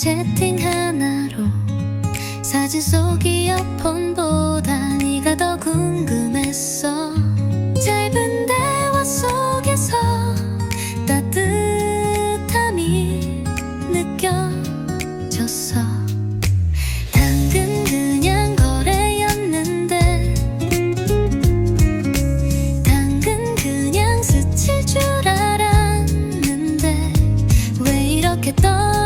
세팅 하나로 사진 속 이어폰보다 네가 더 궁금했어. 짧은 대화 속에서 따뜻함이 느껴졌어. 당근 그냥 거래였는데 당근 그냥 스칠 줄 알았는데 왜 이렇게 떨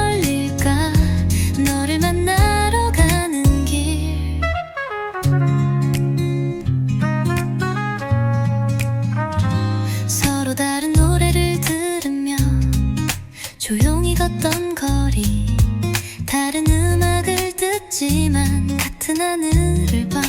거리. 다른 음악을 듣지만 같은 하늘을 봤어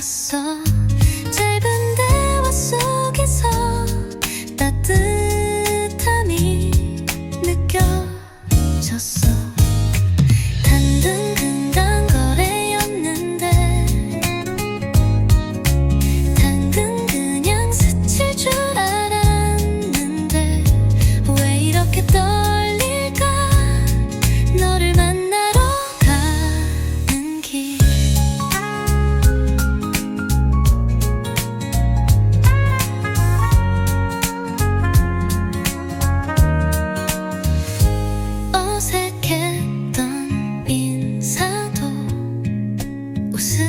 不是。